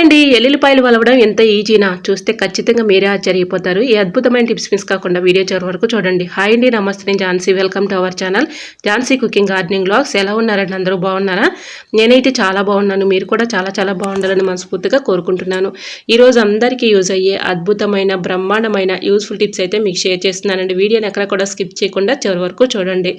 అండి ఎల్లుల్లిపాయలు వలవడం ఎంత ఈజీనా? చూస్తే ఖచ్చితంగా మీరే ఆశ్చర్యపోతారు. ఈ అద్భుతమైన టిప్స్ మిస్ కాకుండా వీడియో చివరి వరకు చూడండి. హాయ్ అండి నమస్తే. నేను Jhansi. Welcome to our channel. Jhansi cooking gardening blogs ఎలా ఉన్నారండి? అందరూ బాగున్నారా? నేనైతే చాలా బాగున్నాను. మీరు కూడా చాలా చాలా బాగుండాలని మనస్ఫూర్తిగా కోరుకుంటున్నాను. ఈరోజు అందరికీ యూజ్ అయ్యే అద్భుతమైన బ్రహ్మాండమైన యూస్ఫుల్ టిప్స్ అయితే మీకు షేర్ చేస్తున్నానండి. వీడియోని ఎక్కడ కూడా స్కిప్ చేయకుండా చివరి వరకు చూడండి.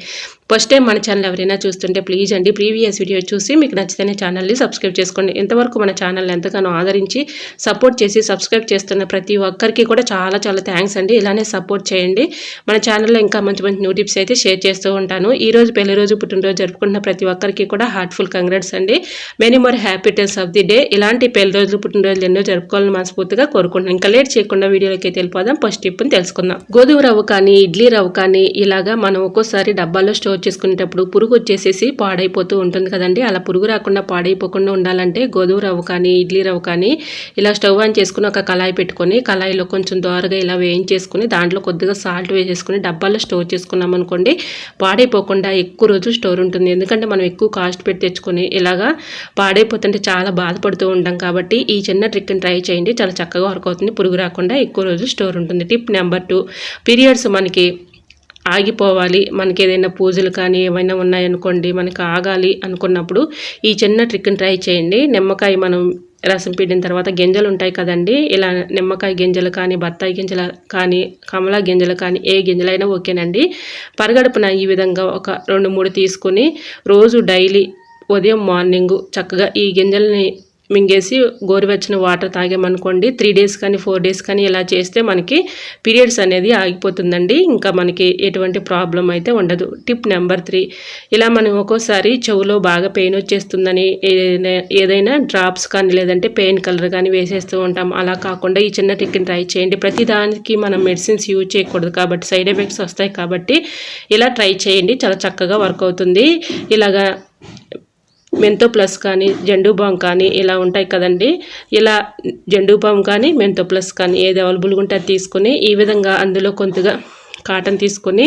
ఫస్ట్ టైం మన ఛానల్ ఎవరైనా చూస్తుంటే ప్లీజ్ అండి ప్రీవియస్ వీడియో చూసి మీకు నచ్చితేనే ఛానల్ని సబ్స్క్రైబ్ చేసుకోండి. ఇంతవరకు మన ఛానల్ ఎంతగానో ఆదరించి సపోర్ట్ చేసి సబ్స్క్రైబ్ చేస్తున్న ప్రతి ఒక్కరికి కూడా చాలా చాలా థ్యాంక్స్ అండి. ఇలానే సపోర్ట్ చేయండి. మన ఛానల్లో ఇంకా మంచి మంచి న్యూ టిప్స్ అయితే షేర్ చేస్తూ ఉంటాను. ఈ రోజు పెళ్ళి రోజు పుట్టినరోజు జరుపుకుంటున్న ప్రతి ఒక్కరికి కూడా హార్ట్ఫుల్ కంగ్రాట్స్ అండి. మెనీ మోర్ హ్యాపీటెస్ ఆఫ్ ది డే ఇలాంటి పెళ్ళి రోజులు పుట్టినరోజులు ఎన్నో జరుపుకోవాలని మనస్ఫూర్తిగా కోరుకుంటున్నాను. ఇంకా లేట్ చేయకుండా వీడియోలోకి వెళ్ళిపోదాం. ఫస్ట్ టిప్ని తెలుసుకుందాం. గోధుమ రవ్వ కానీ ఇడ్లీ రవ్వ కానీ ఇలాగా మనం ఒక్కోసారి డబ్బాల్లో స్టోర్ చేసుకునేటప్పుడు పురుగు వచ్చేసేసి పాడైపోతూ ఉంటుంది కదండి. అలా పురుగు రాకుండా పాడైపోకుండా ఉండాలంటే గోధుమ రవ్వ కానీ ఇడ్లీ రవ్వ కానీ ఇలా స్టవ్ ఆన్ చేసుకుని ఒక కళాయి పెట్టుకొని కళాయిలో కొంచెం దోరగా ఇలా వేయించేసుకుని దాంట్లో కొద్దిగా సాల్ట్ వేసేసుకుని డబ్బాల్లో స్టోర్ చేసుకున్నాం అనుకోండి పాడైపోకుండా ఎక్కువ రోజులు స్టోర్ ఉంటుంది. ఎందుకంటే మనం ఎక్కువ కాస్ట్ పెట్టి తెచ్చుకొని ఇలాగా పాడైపోతుంటే చాలా బాధపడుతూ ఉంటాం కాబట్టి ఈ చిన్న ట్రిక్ని ట్రై చేయండి. చాలా చక్కగా వర్క్ అవుతుంది. పురుగు రాకుండా ఎక్కువ రోజులు స్టోర్ ఉంటుంది. టిప్ నెంబర్ టూ పీరియడ్స్ మనకి ఆగిపోవాలి. మనకి ఏదైనా పూజలు కానీ ఏమైనా ఉన్నాయనుకోండి మనకి ఆగాలి అనుకున్నప్పుడు ఈ చిన్న ట్రిక్ని ట్రై చేయండి. నిమ్మకాయ మనం రసం పిండిన తర్వాత గింజలు ఉంటాయి కదండి. ఇలా నిమ్మకాయ గింజలు కానీ బత్తాయి గింజలు కానీ కమలా గింజలు కానీ ఏ గింజలైనా ఓకేనండి. పరగడుపున ఈ విధంగా ఒక రెండు మూడు తీసుకొని రోజు డైలీ ఉదయం మార్నింగు చక్కగా ఈ గింజల్ని మింగేసి గోరువెచ్చని వాటర్ తాగామనుకోండి త్రీ డేస్ కానీ ఫోర్ డేస్ కానీ ఇలా చేస్తే మనకి పీరియడ్స్ అనేది ఆగిపోతుందండి. ఇంకా మనకి ఎటువంటి ప్రాబ్లం అయితే ఉండదు. టిప్ నెంబర్ త్రీ ఇలా మనం ఒక్కోసారి చెవులో బాగా పెయిన్ వచ్చేస్తుందని ఏదైనా డ్రాప్స్ కానీ లేదంటే పెయిన్ కలర్ కానీ వేసేస్తూ ఉంటాం. అలా కాకుండా ఈ చిన్న టిక్ని ట్రై చేయండి. ప్రతి దానికి మనం మెడిసిన్స్ యూజ్ చేయకూడదు కాబట్టి సైడ్ ఎఫెక్ట్స్ వస్తాయి కాబట్టి ఇలా ట్రై చేయండి. చాలా చక్కగా వర్క్ అవుతుంది. ఇలాగా మెంతో ప్లస్ కానీ జెండు బామ్ కానీ ఇలా ఉంటాయి కదండి. ఇలా జెండు బామ్ కానీ మెంతో ప్లస్ కానీ ఏది అవైలబుల్గా ఉంటే అది తీసుకొని ఈ విధంగా అందులో కొంతగా కాటన్ తీసుకొని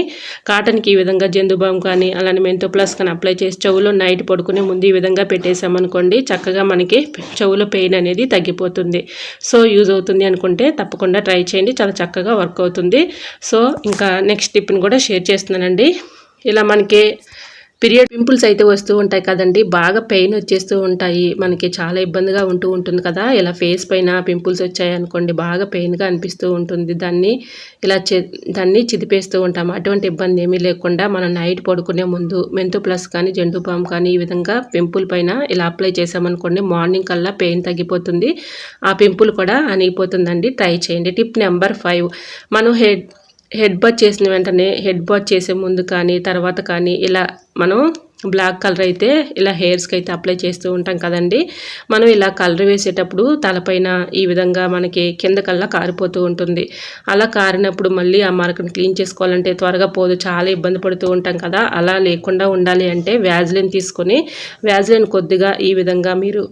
కాటన్కి ఈ విధంగా జందుబామ్ కానీ అలానే మెంతో ప్లస్ కానీ అప్లై చేసి చెవులో నైట్ పడుకునే ముందు ఈ విధంగా పెట్టేసామనుకోండి చక్కగా మనకి చెవులో పెయిన్ అనేది తగ్గిపోతుంది. సో యూజ్ అవుతుంది అనుకుంటే తప్పకుండా ట్రై చేయండి. చాలా చక్కగా వర్క్ అవుతుంది. సో ఇంకా నెక్స్ట్ టిప్ని కూడా షేర్ చేస్తున్నానండి. ఇలా మనకి పీరియడ్ పింపుల్స్ అయితే వస్తూ ఉంటాయి కదండి. బాగా పెయిన్ వచ్చేస్తూ ఉంటాయి. మనకి చాలా ఇబ్బందిగా ఉంటూ ఉంటుంది కదా. ఇలా ఫేస్ పైన పింపుల్స్ వచ్చాయి అనుకోండి బాగా పెయిన్గా అనిపిస్తూ ఉంటుంది. దాన్ని ఇలా దాన్ని చిదిపేస్తూ ఉంటాం. అటువంటి ఇబ్బంది ఏమీ లేకుండా మనం నైట్ పడుకునే ముందు మెంతు ప్లస్ కానీ జంతు కానీ ఈ విధంగా పింపుల్ పైన ఇలా అప్లై చేసామనుకోండి మార్నింగ్ కల్లా పెయిన్ తగ్గిపోతుంది. ఆ పింపుల్ కూడా అనిగిపోతుందండి. ట్రై చేయండి. Tip number five. మనం హెడ్ హెడ్ బాత్ చేసిన వెంటనే హెడ్ బాత్ చేసే ముందు కానీ తర్వాత కానీ ఇలా మనం బ్లాక్ కలర్ అయితే ఇలా హెయిర్స్కి అయితే అప్లై చేస్తూ ఉంటాం కదండి. మనం ఇలా కలర్ వేసేటప్పుడు తలపైన ఈ విధంగా మనకి కింద కల్లా కారిపోతూ ఉంటుంది. అలా కారినప్పుడు మళ్ళీ ఆ మరకను క్లీన్ చేసుకోవాలంటే త్వరగా పోదు చాలా ఇబ్బంది పడుతూ ఉంటాం కదా. అలా లేకుండా ఉండాలి అంటే వ్యాజ్లిన్ తీసుకొని వ్యాజ్లిన్ కొద్దిగా ఈ విధంగా మీరు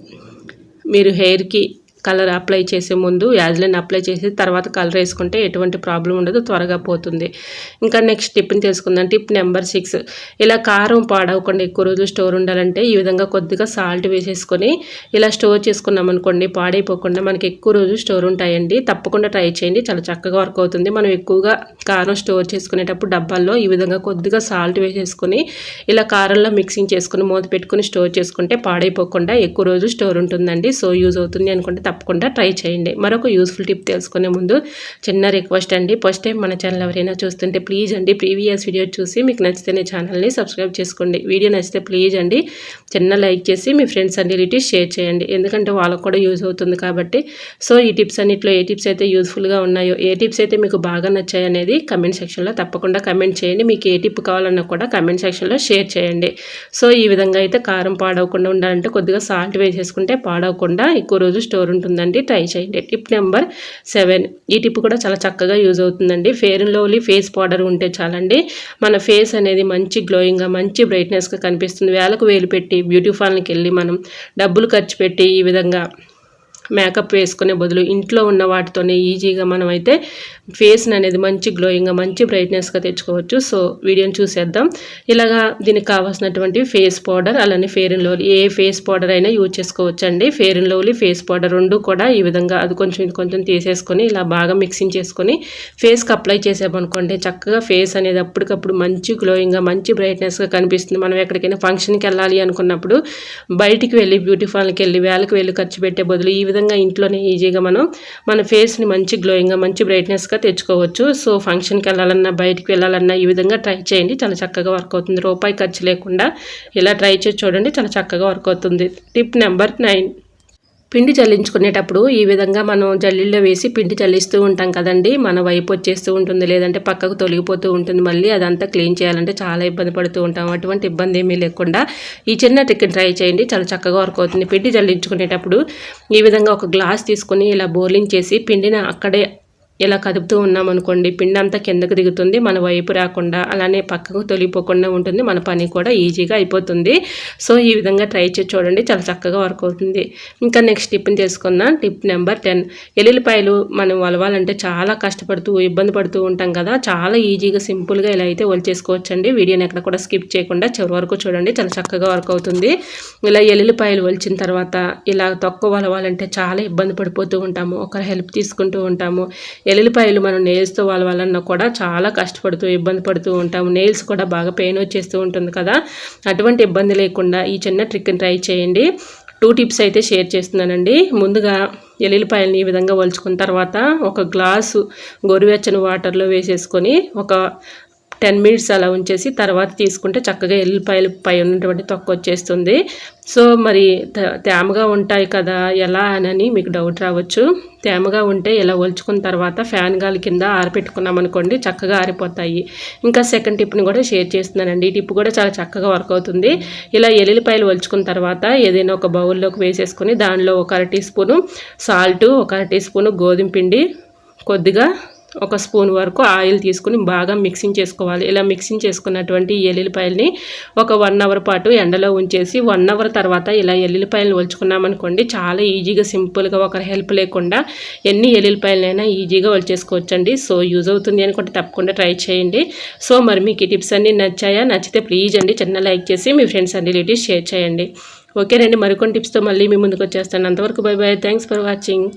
మీరు హెయిర్కి కలర్ అప్లై చేసే ముందు యాజ్లైన్ అప్లై చేసి తర్వాత కలర్ వేసుకుంటే ఎటువంటి ప్రాబ్లం ఉండదు త్వరగా పోతుంది. ఇంకా నెక్స్ట్ టిప్ని తెలుసుకుందాం. Tip number six. ఇలా కారం పాడవకుండా ఎక్కువ రోజులు స్టోర్ ఉండాలంటే ఈ విధంగా కొద్దిగా సాల్ట్ వేసేసుకొని ఇలా స్టోర్ చేసుకున్నాం అనుకోండి పాడైపోకుండా మనకి ఎక్కువ రోజులు స్టోర్ ఉంటాయండి. తప్పకుండా ట్రై చేయండి. చాలా చక్కగా వర్క్ అవుతుంది. మనం ఎక్కువగా కారం స్టోర్ చేసుకునేటప్పుడు డబ్బాల్లో ఈ విధంగా కొద్దిగా సాల్ట్ వేసేసుకొని ఇలా కారంలో మిక్సింగ్ చేసుకుని మూత పెట్టుకుని స్టోర్ చేసుకుంటే పాడైపోకుండా ఎక్కువ రోజు స్టోర్ ఉంటుందండి. సో యూజ్ అవుతుంది అనుకుంటే తప్పకుండా ట్రై చేయండి. మరొక యూస్ఫుల్ టిప్ తెలుసుకునే ముందు చిన్న రిక్వెస్ట్ అండి. ఫస్ట్ టైం మన ఛానల్ ఎవరైనా చూస్తుంటే ప్లీజ్ అండి ప్రీవియస్ వీడియో చూసి మీకు నచ్చితేనే ఛానల్ని సబ్స్క్రైబ్ చేసుకోండి. వీడియో నచ్చితే ప్లీజ్ అండి చిన్న లైక్ చేసి మీ ఫ్రెండ్స్ అండ్ రిలేటివ్స్ షేర్ చేయండి. ఎందుకంటే వాళ్ళకు కూడా యూజ్ అవుతుంది కాబట్టి. సో ఈ టిప్స్ అన్నింటిలో ఏ టిప్స్ అయితే యూస్ఫుల్గా ఉన్నాయో ఏ టిప్స్ అయితే మీకు బాగా నచ్చాయి అనేది కమెంట్ సెక్షన్లో తప్పకుండా కమెంట్ చేయండి. మీకు ఏ టిప్ కావాలన్నా కూడా కమెంట్ సెక్షన్లో షేర్ చేయండి. సో ఈ విధంగా అయితే కారం పాడవకుండా ఉండాలంటే కొద్దిగా సాల్ట్ వేసేసుకుంటే పాడవకుండా ఎక్కువ రోజు స్టోర్ ఉంటుందండి. ట్రై చేయండి. టిప్ నెంబర్ సెవెన్ ఈ టిప్ కూడా చాలా చక్కగా యూజ్ అవుతుందండి. Fair and Lovely face powder ఉంటే చాలండి. మన ఫేస్ అనేది మంచి గ్లోయింగ్గా మంచి బ్రైట్నెస్గా కనిపిస్తుంది. వేలకు వేలు పెట్టి బ్యూటీ పార్లర్కి వెళ్ళి మనం డబ్బులు ఖర్చు పెట్టి ఈ విధంగా మేకప్ వేసుకునే బదులు ఇంట్లో ఉన్న వాటితోనే ఈజీగా మనం అయితే ఫేస్ని అనేది మంచి గ్లోయింగ్గా మంచి బ్రైట్నెస్గా తెచ్చుకోవచ్చు. సో వీడియోని చూసేద్దాం. ఇలాగా దీనికి కావాల్సినటువంటి ఫేస్ పౌడర్ అలానే ఫేర్ అండ్ లవ్లీ ఏ ఫేస్ పౌడర్ అయినా యూజ్ చేసుకోవచ్చు అండి Fair and Lovely face powder రెండు కూడా ఈ విధంగా అది కొంచెం ఇది కొంచెం తీసేసుకొని ఇలా బాగా మిక్సింగ్ చేసుకొని ఫేస్కి అప్లై చేసామనుకోండి చక్కగా ఫేస్ అనేది అప్పటికప్పుడు మంచి గ్లోయింగ్గా మంచి బ్రైట్నెస్గా కనిపిస్తుంది. మనం ఎక్కడికైనా ఫంక్షన్కి వెళ్ళాలి అనుకున్నప్పుడు బయటికి వెళ్ళి బ్యూటీ పార్లర్కి వెళ్ళి వేలకు వెళ్ళి ఖర్చు పెట్టే బదులు ఈ విధంగా ఇంట్లోనే ఈజీగా మనం మన ఫేస్ని మంచి గ్లోయింగ్గా మంచి బ్రైట్నెస్గా తెచ్చుకోవచ్చు. సో ఫంక్షన్కి వెళ్ళాలన్నా బయటికి వెళ్ళాలన్నా ఈ విధంగా ట్రై చేయండి. చాలా చక్కగా వర్క్ అవుతుంది. రూపాయి ఖర్చు లేకుండా ఇలా ట్రై చేసి చూడండి చాలా చక్కగా వర్క్ అవుతుంది. Tip number nine. పిండి చల్లించుకునేటప్పుడు ఈ విధంగా మనం జల్లిల్లో వేసి పిండి చల్లిస్తూ ఉంటాం కదండి. మన వైపు వచ్చేస్తూ ఉంటుంది లేదంటే పక్కకు తొలగిపోతూ ఉంటుంది. మళ్ళీ అదంతా క్లీన్ చేయాలంటే చాలా ఇబ్బంది పడుతూ ఉంటాం. అటువంటి ఇబ్బంది ఏమీ లేకుండా ఈ చిన్న ట్రిక్ ట్రై చేయండి. చాలా చక్కగా వర్క్ అవుతుంది. పిండి చల్లించుకునేటప్పుడు ఈ విధంగా ఒక గ్లాస్ తీసుకొని ఇలా బోర్లింగ్ చేసి పిండిని అక్కడే ఇలా కదుపుతూ ఉన్నామనుకోండి పిండి అంతా కిందకు దిగుతుంది మన వైపు రాకుండా అలానే పక్కకు తొలిపోకుండా ఉంటుంది మన పని కూడా ఈజీగా అయిపోతుంది. సో ఈ విధంగా ట్రై చేసి చూడండి చాలా చక్కగా వర్క్ అవుతుంది. ఇంకా నెక్స్ట్ టిప్ని తీసుకుందాం టిప్ నెంబర్ టెన్. ఎల్లుల్లిపాయలు మనం వలవాలంటే చాలా కష్టపడుతూ ఇబ్బంది పడుతూ ఉంటాం కదా చాలా ఈజీగా సింపుల్గా ఇలా అయితే వలిచేసుకోవచ్చండి వీడియోని ఎక్కడ కూడా స్కిప్ చేయకుండా చివరి వరకు చూడండి చాలా చక్కగా వర్క్ అవుతుంది. ఇలా ఎల్లుల్లిపాయలు వలిచిన తర్వాత ఇలా తక్కువ వలవాలంటే చాలా ఇబ్బంది పడిపోతూ ఉంటాము ఒకరు హెల్ప్ తీసుకుంటూ ఉంటాము. ఎల్లుల్లిపాయలు మనం నెయిల్స్తో వాళ్ళ వలన కూడా చాలా కష్టపడుతూ ఇబ్బంది పడుతూ ఉంటాము. నెయిల్స్ కూడా బాగా పెయిన్ వచ్చేస్తూ ఉంటుంది కదా. అటువంటి ఇబ్బంది లేకుండా ఈ చిన్న ట్రిక్ని ట్రై చేయండి. టూ టిప్స్ అయితే షేర్ చేస్తున్నానండి. ముందుగా ఎల్లుల్లిపాయలని ఈ విధంగా వలుచుకున్న తర్వాత ఒక గ్లాసు గోరువెచ్చని వాటర్లో వేసేసుకొని ఒక టెన్ మినిట్స్ అలా ఉంచేసి తర్వాత తీసుకుంటే చక్కగా ఎల్లిపాయలు పై ఉన్నటువంటి తొక్క వచ్చేస్తుంది. సో మరి తేమగా ఉంటాయి కదా ఎలా అని మీకు డౌట్ రావచ్చు. తేమగా ఉంటే ఇలా ఒలుచుకున్న తర్వాత ఫ్యాన్ గాలి కింద ఆరపెట్టుకున్నాం అనుకోండి చక్కగా ఆరిపోతాయి. ఇంకా సెకండ్ టిప్ని కూడా షేర్ చేస్తున్నానండి. ఈ టిప్ కూడా చాలా చక్కగా వర్క్ అవుతుంది. ఇలా ఎల్లిపాయలు ఒలుచుకున్న తర్వాత ఏదైనా ఒక బౌల్లోకి వేసేసుకొని దానిలో ఒక అర టీ స్పూను సాల్ట్ ఒక అర టీ స్పూను గోధుమ పిండి కొద్దిగా ఒక స్పూన్ వరకు ఆయిల్ తీసుకుని బాగా మిక్సింగ్ చేసుకోవాలి. ఇలా మిక్సింగ్ చేసుకున్నటువంటి ఎల్లుల్లిపాయలని ఒక వన్ అవర్ పాటు ఎండలో ఉంచేసి వన్ అవర్ తర్వాత ఇలా ఎల్లుల్లిపాయలు ఒలుచుకున్నామనుకోండి చాలా ఈజీగా సింపుల్గా ఒకరి హెల్ప్ లేకుండా ఎన్ని ఎల్లుల్లిపాయలైనా ఈజీగా ఒలిచేసుకోవచ్చండి. సో యూజ్ అవుతుంది అనుకుంటే తప్పకుండా ట్రై చేయండి. సో మరి మీకు ఈ టిప్స్ అన్నీ నచ్చాయా? నచ్చితే ప్లీజ్ అండి చిన్న లైక్ చేసి మీ ఫ్రెండ్స్ అండ్ రిలేటివ్స్ షేర్ చేయండి. ఓకేనండి మరికొన్ని టిప్స్తో మళ్ళీ మీ ముందుకు వచ్చేస్తాను. అంతవరకు bye bye thanks for watching.